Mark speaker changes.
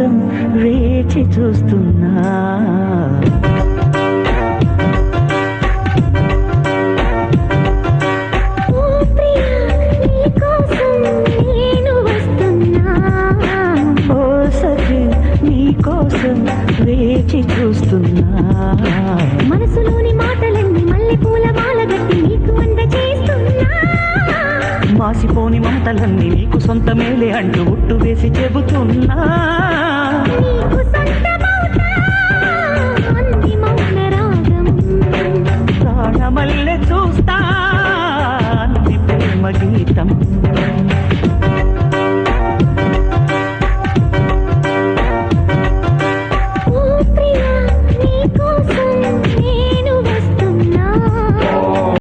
Speaker 1: కోసం వేచి చూస్తున్నా. వేచి చూస్తున్నా.
Speaker 2: మనసులోని మాటలన్నీ మళ్ళీ పూల బాలగట్టి నీకు అంద చేస్తున్నా
Speaker 1: మాసిపోని మాటలన్నీ నీకు సొంతమేలే అంటూ ఒట్టు వేసి చెబుతున్నా. పఠితం